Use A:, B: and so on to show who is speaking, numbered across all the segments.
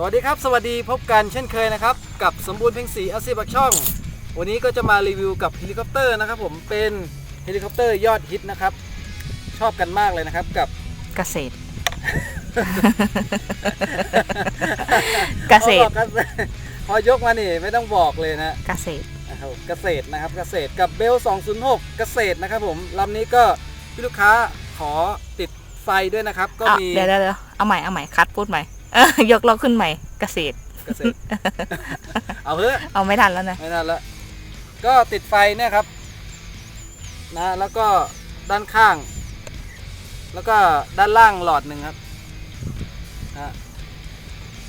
A: ฝนจะตก
B: สวัสดีครับ สวัสดีพบกันเช่นเคยนะครับ กับสมบูรณ์เพ็งศรีอาซีบักช่อง วันนี้ก็จะมารีวิวกับเฮลิคอปเตอร์นะครับผมเป็นเฮลิคอปเตอร์ยอดฮิตนะครับ ชอบกันมากเลยนะครับกับ
A: เกษตร เกษตร
B: พอบอกกันพอยกมานี่ไม่ต้องบอกเลยนะ
A: เกษตร
B: นะครับเกษตรนะครับเกษตรกับเบล 206 เกษตรนะครับผมลำนี้ก็พี่ลูกค้าขอติดไฟด้วยนะครับ ก็
A: เอา
B: มี
A: เดี๋ยวเดี๋ยวเดี๋ยวเอาใหม่เอาใหม่คัดพูดใหม่ เออยกเราขึ้นใหม่เกษตร
B: เกษตร เอาเถอะ
A: เอาไม่ทันแล้วนะ
B: ไม่นานละก็ติดไฟเนี่ยครับ นะ แล้วก็ด้านข้าง แล้วก็ด้านล่างหลอดหนึ่งครับนะฮะ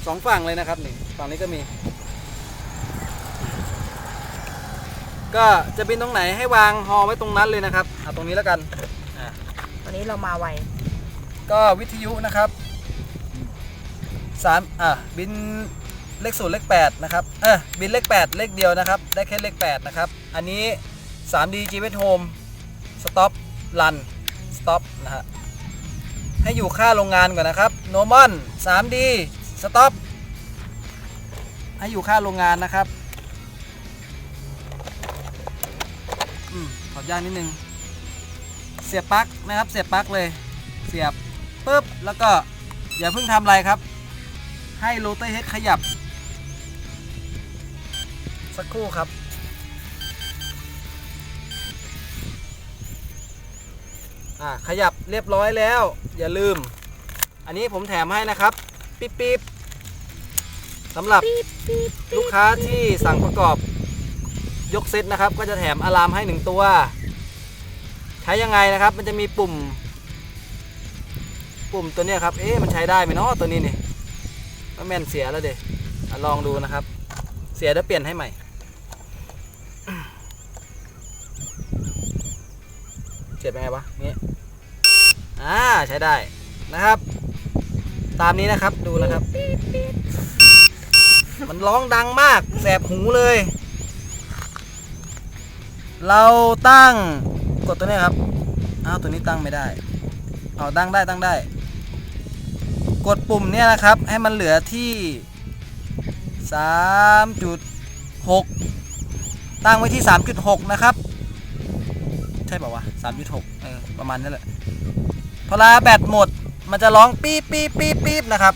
B: สองฝั่งเลยนะครับนี่ฝั่งนี้ก็มี ก็จะบินตรงไหนให้วางฮอไว้ตรงนั้นเลยนะครับเอาตรงนี้แล้วกัน
A: วันนี้เรามาไว
B: ก็วิทยุนะครับ สามอะบินเลขศูนย์เลขแปดนะครับเออบินเลขแปดเลขเดียวนะครับ ได้แค่เลขแปดนะครับ อันนี้ 3D g p s Home Stop Run Stop นะฮะให้อยู่ค่าโรงงานก่อนนะครับ Normal 3D Stop ให้อยู่ค่าโรงงานนะครับอืมขออนุญาตนิดนึง เสียบปลั๊กนะครับ เสียบปลั๊กเลย เสียบปุ๊บแล้วก็อย่าเพิ่งทำอะไรครับ ให้โรเตอร์เฮดขยับ สักครู่ครับ อ่า ขยับเรียบร้อยแล้ว อย่าลืม อันนี้ผมแถมให้นะครับ ปิ๊บปิ๊บสำหรับลูกค้าที่สั่งประกอบยกเซตนะครับ ก็จะแถมอะลามให้หนึ่งตัว ใช้ยังไงนะครับ มันจะมีปุ่ม ปุ่มตัวเนี้ยครับ เอ๊ะมันใช้ได้ไหมเนาะตัวนี้นี่ แม่นเสียแล้วเด็ลองดูนะครับ เสียแล้วเปลี่ยนให้ใหม่ เสียบยังไงวะนี่อ่าใช้ได้นะครับ ตามนี้นะครับดูนะครับ มันร้องดังมากแสบหูเลย เราตั้งกดตัวเนี้ยครับ อ้าวตัวนี้ตั้งไม่ได้ เอาตั้งได้ตั้งได้ กดปุ่มเนี่ยนะครับ ให้มันเหลือที่ 3.6 ตั้งไว้ที่ 3.6 นะครับ ใช่ป่าวะ 3.6 เออ ประมาณนั้นแหละพอลาแบตหมด มันจะร้องปี๊บปี๊บปี๊บปี๊บนะครับ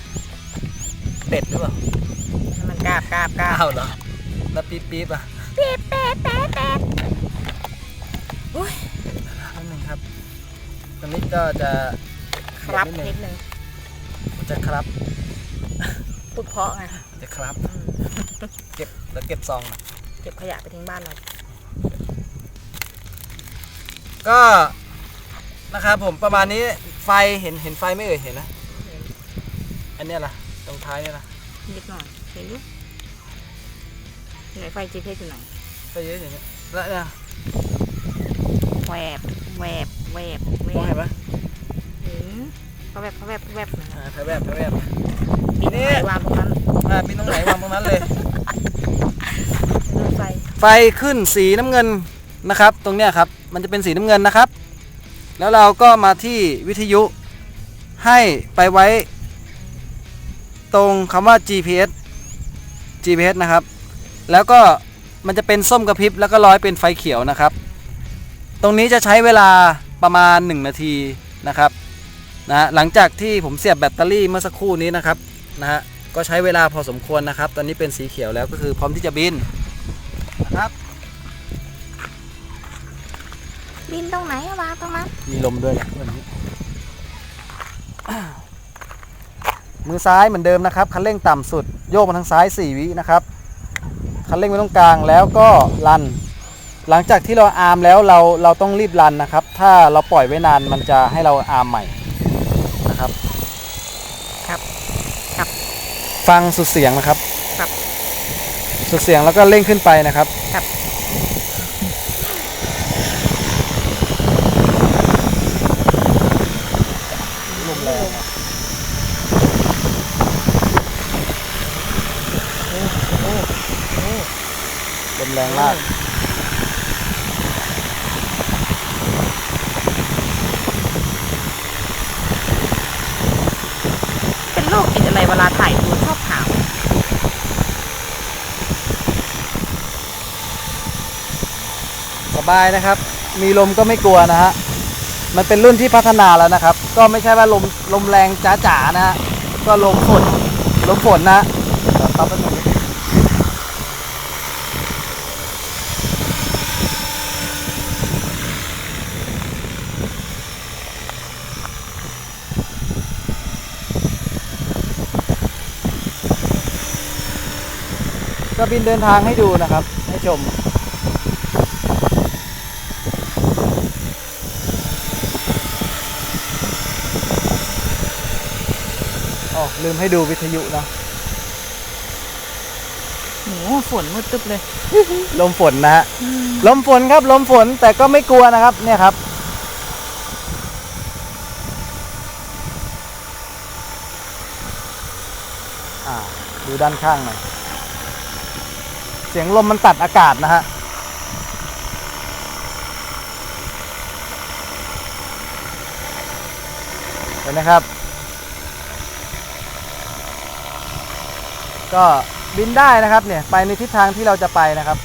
B: เป็ดหรือเปล่า
A: ให้มันกราบกราบกราบ
B: อ้าวเหรอ แล้วปี๊บปี๊บอะ
A: ปี๊ดแป๊ดแป๊ดแป๊ดอุ้ย
B: นิดนึงครับตอนนี้ก็จะ
A: ครับ
B: นิดนึ
A: นิ
B: ง
A: ดนึง
B: มัน จะครับ
A: พูดเพราะไง
B: มันจะครับ
A: อืม
B: เก็บแล้วเก็บซองหน่อย
A: เก็บขยะไปทิ้งบ้านเรา
B: ก็นะครับผมประมาณนี้ไฟเห็นเห็นไฟไหม่เอ่ยเห็นนะ อันเนี้ยล่ะ ตรงท้ายเนี่ยล่ะ
A: นิดหน่อยเห็นอยุไหนไฟจีเพสอยู่ไหน
B: ไฟเยอะอย่างเงี้ยแล้วเนี่ย
A: แวบแวบแวบแว
B: มองเห็น
A: บ
B: ปะ
A: เห็น เขาแวบเขาแวบเขาแวบนะ
B: อ่าไฟแวบไฟแวบ
A: ปีน
B: นี่
A: ไหนวางตรงนั้น
B: อ่าปีนตรงไหนวางตรงนั้นเลย
A: รถไฟ
B: ไฟขึ้นสีน้ำเงินนะครับ ตรงเนี้ยครับ มันจะเป็นสีน้ำเงินนะครับ แล้วเราก็มาที่วิทยุให้ไปไว้ ตรงคำว่า GPS GPS นะครับ แล้วก็มันจะเป็นส้มกระพริบแล้วก็ร้อยเป็นไฟเขียวนะครับ ตรงนี้จะใช้เวลาประมาณ 1 นาทีนะครับ นะฮะหลังจากที่ผมเสียบแบตเตอรี่เมื่อสักครู่นี้นะครับนะฮะก็ใช้เวลาพอสมควรนะครับ ตอนนี้เป็นสีเขียวแล้วก็คือพร้อมที่จะบินนะครับ
A: บินตรงไหนอะวางตรงนั้น
B: มีลมด้วยนะวันนี้ มือซ้ายเหมือนเดิมนะครับ คันเร่งต่ำสุด โยกมาทางซ้าย 4 วินะครับ คันเร่งไว้ตรงกลางแล้วก็ลัน หลังจากที่เราอาร์มแล้วเราเราต้องรีบรันนะครับ ถ้าเราปล่อยไว้นานมันจะให้เราอาร์มใหม่นะครับ
A: ครับ ครับ
B: ฟังสุดเสียงนะครับ
A: ครับ
B: สุดเสียงแล้วก็เร่งขึ้นไปนะครับ
A: ครับ
B: ลมแรงอะลมแรงมาก
A: เป็นลูกอบกินอะไรเวลาถ่ายดูชอบถาม
B: สบายนะครับ มีลมก็ไม่กลัวนะฮะ มันเป็นรุ่นที่พัฒนาแล้วนะครับ ก็ไม่ใช่ว่าลมลมแรงจ๋าๆนะฮะ ก็ลมฝน ลมฝนนะตับไปหนึ่งก็บินเดินทางให้ดูนะครับ ให้ชม ลืมให้ดูวิทยุนะ
A: โหฝนมืดตึ๊บเลย
B: ลมฝนนะฮะลมฝนครับ ลมฝนแต่ก็ไม่กลัวนะครับ เนี่ยครับอ่าดูด้านข้างหน่อย เสียงลมมันตัดอากาศนะฮะ เห็นไหมครับ ก็บินได้นะครับเนี่ยไปในทิศทางที่เราจะไปนะครับ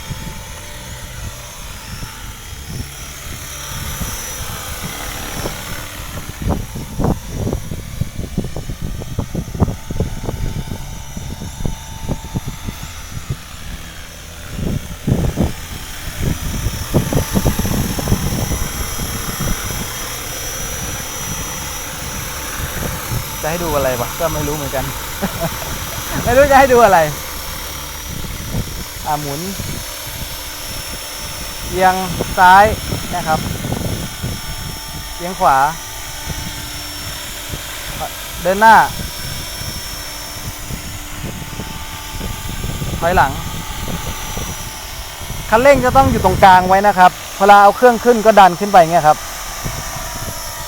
B: จะให้ดูอะไรวะก็ไม่รู้เหมือนกัน ไม่รู้จะให้ดูอะไร อ่าหมุนเอียงซ้ายนะครับเอียงขวา เดินหน้า ถอยหลัง คันเร่งจะต้องอยู่ตรงกลางไว้นะครับ เวลาเอาเครื่องขึ้นก็ดันขึ้นไปเงี้ยครับ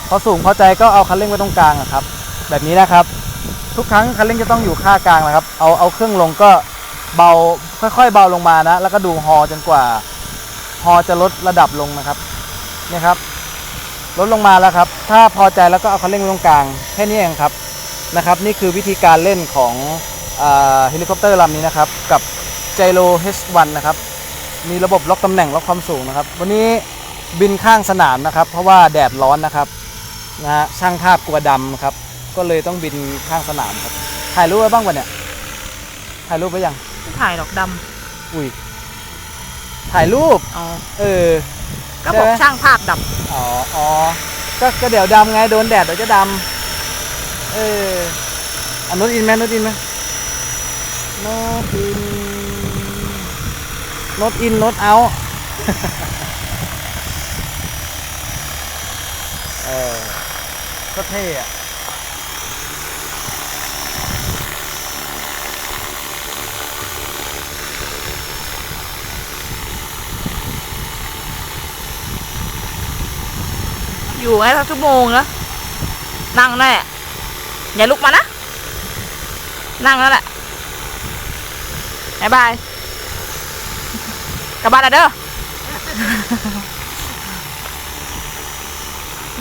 B: พอสูงพอใจก็เอาคันเร่งไว้ตรงกลางอะครับ แบบนี้นะครับ ทุกครั้งคันเร่งจะต้องอยู่ค่ากลางนะครับ เอาเอาเครื่องลงก็เบาค่อยๆเบาลงมานะ แล้วก็ดูฮอจนกว่าฮอจะลดระดับลงนะครับเนี่ยครับลดลงมาแล้วครับ ถ้าพอใจแล้วก็เอาคันเร่งไว้ตรงกลางแค่นี้เองครับนะครับ นี่คือวิธีการเล่นของเฮลิคอปเตอร์ลำนี้นะครับ กับ Gyro H1 นะครับ มีระบบล็อกตำแหน่งล็อกความสูงนะครับ วันนี้บินข้างสนามนะครับ เพราะว่าแดดร้อนนะครับนะฮะช่างภาพกลัวดำครับ ก็เลยต้องบินข้างสนามครับ ถ่ายรูปไว้บ้างวะเนี่ย ถ่ายรูปไว้ยัง
A: ไม่ถ่ายหรอกด
B: อุ้ย ถ่ายรูปำ
A: อ๋อ
B: เออ
A: ก็บอก
B: ใช่ไหม
A: ช่างภาพด
B: อ๋ออ๋อก็ก็เดี๋ยวดำไง โดนแดดเดี๋ยวจะดำ เอออันนุดอินไหมนุดอินไหมโนดอินโนดอินโนดเอา เออก็เท่อะ
A: อยู่ไงสักชั่วโมงแล้วนั่งแน่อย่าลุกมานะ นั่งนั่นแหละบายบายกลับบ้านแล้วเด้อ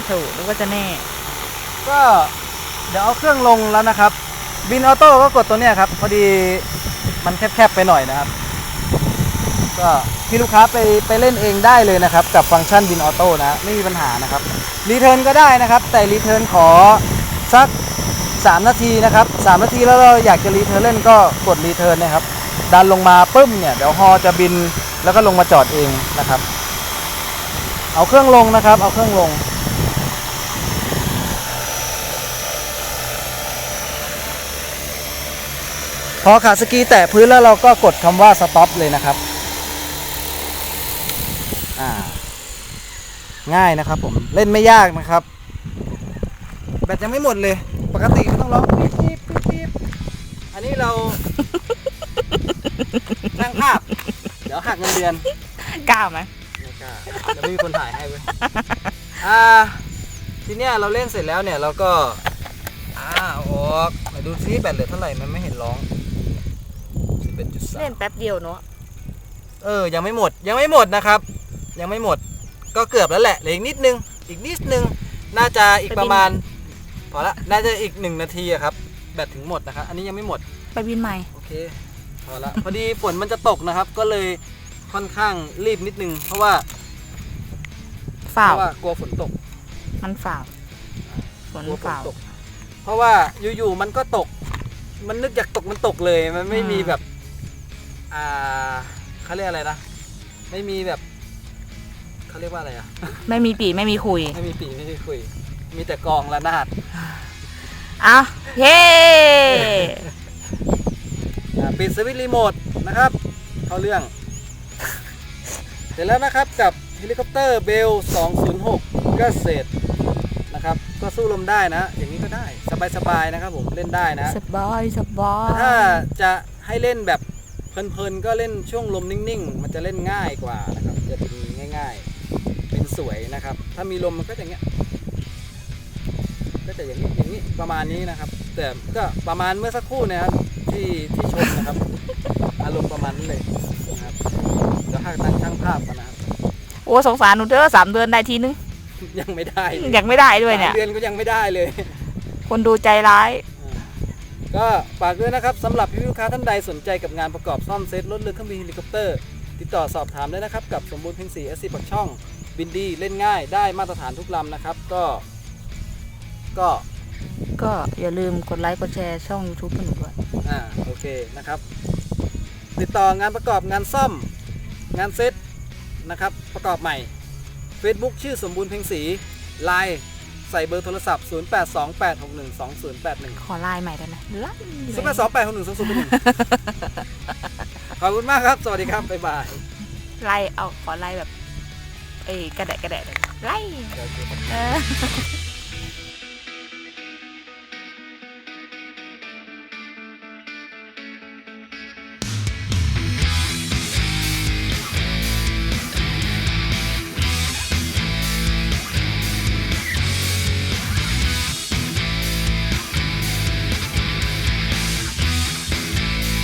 A: ถูกนึกว่าจะแน่
B: ก็เดี๋ยวเอาเครื่องลงแล้วนะครับ บินออโต้ก็กดตัวเนี้ยครับ พอดีมันแคบๆไปหน่อยนะครับ ก็ พี่ลูกค้าไปไปเล่นเองได้เลยนะครับ กับฟังก์ชันบินออโต้นะไม่มีปัญหานะครับรีเทิร์นก็ได้นะครับ แต่รีเทิร์นขอสัก 3 นาทีนะครับ3นาทีแล้วเราอยากจะรีเทิร์นเล่นก็กดรีเทิร์นนะครับ ดันลงมาปึ้มเนี่ยเดี๋ยวฮอจะบินแล้วก็ลงมาจอดเองนะครับ เอาเครื่องลงนะครับ เอาเครื่องลงพอขาสกีแตะพื้นแล้วเราก็กดคำว่าสต็อปเลยนะครับ อ่า ง่ายนะครับ ผมเล่นไม่ยากนะครับ แบตยังไม่หมดเลย ปกติมันต้องร้องปี๊บปี๊บปี๊บปี๊บอันนี้เรานั่งภาพ เดี๋ยวหักเงินเดือน
A: กล้าไหม
B: ไม่กล้าจะไม่มีคนถ่ายให้เว้ยอ่า ทีเนี้ยเราเล่นเสร็จแล้วเนี่ยเราก็อ่าเอาออกไหนดูซิแบตเหลือเท่าไหร่มันไม่เห็นร้อง11.3
A: เล่นแป๊บเดียวเนาะ
B: เออยังไม่หมดยังไม่หมดนะครับ ยังไม่หมดก็เกือบแล้วแหละเหลืออีกนิดนึง อีกนิดนึง น่าจะอีกประมาณพอละน่าจะอีกหนึ่งนาทีอะครับ แบตถึงหมดนะครับ อันนี้ยังไม่หมด
A: ไปบินใหม่
B: โอเคพอละพอดีฝนมันจะตกนะครับ ก็เลยค่อนข้างรีบนิดนึง เพราะว่าเพ
A: ฝ่าว
B: ราะว่ากลัวฝนตก
A: มันฝ่าวฝน
B: กลัวฝน
A: ฝ่าว
B: ตก เพราะว่าอยู่ๆมันก็ตก มันนึกอยากตกมันตกเลยมันไม่
A: อืม
B: มีแบบ อ่าเขาเรียกอะไรนะไม่มีแบบ เขาเรียกว่าอะไรอะ
A: ไม่มีปีไม่มีคุย
B: ไม่มีปีไม่มีคุย มีแต่กองระนาด
A: อะเฮ้
B: อ่าปิดสวิตช์รีโมทนะครับ เข้าเรื่อง เสร็จแล้วนะครับกับเฮลิคอปเตอร์เบล 206ก็เสร็จนะครับ ก็สู้ลมได้นะ อย่างนี้ก็ได้สบายๆนะครับผมเล่นได้นะ
A: สบายสบา
B: แต่ถ้ายจะให้เล่นแบบเพลินๆ ก็เล่นช่วงลมนิ่งๆ มันจะเล่นง่ายกว่านะครับ จะเป็นง่ายๆ เป็นสวยนะครับ ถ้ามีลมมันก็จะอย่างเงี้ย ก็จะอย่างนี้อย่างนี้ประมาณนี้นะครับ แต่ก็ประมาณเมื่อสักครู่นะครับที่ที่ชมนะครับ อารมณ์ประมาณนี้เลยนะครับเดี๋ยวให้ตั้งช่างภาพกันนะครับ
A: โอ้สงสารหนูเด้อสามเดือนได้ทีนึง
B: ยังไม่ได้เลย
A: ยังไม่ได้ด้วยเนี่ย
B: สามเดือนก็ยังไม่ได้เลย
A: คนดูใจร้าย
B: ก็ฝากด้วยนะครับสำหรับพี่ลูกค้าท่านใดสนใจกับงานประกอบซ่อมเซตรถเรือเครื่องบินเฮลิคอปเตอร์ ติดต่อสอบถามได้นะครับ กับสมบูรณ์เพ็งศรีเอสซีปักช่อง บินดีเล่นง่ายได้มาตรฐานทุกลำนะครับ ก็ ก็
A: ก็อย่าลืมกดไลค์กดแชร์ช่อง YouTube ให้หนูด้วย
B: อ่าโอเคนะครับ ติดต่องานประกอบงานซ่อม งานเซตนะครับ ประกอบใหม่ Facebook ชื่อสมบูรณ์เพ็งศรีไลน์ใส่เบอร์โทรศัพท์ 0828612081
A: ขอไลน์ใหม่ได้ไหมไลน์
B: ศูนย์แปดสองแปดหกหนึ่งสองศูนย์หนึ่งขอบคุณมากครับ สวัสดีครับ บ๊ายบาย
A: ไลน์เอาขอไลน์แบบ เอ้ยกระแดะกระแดะเลยไลน์เออ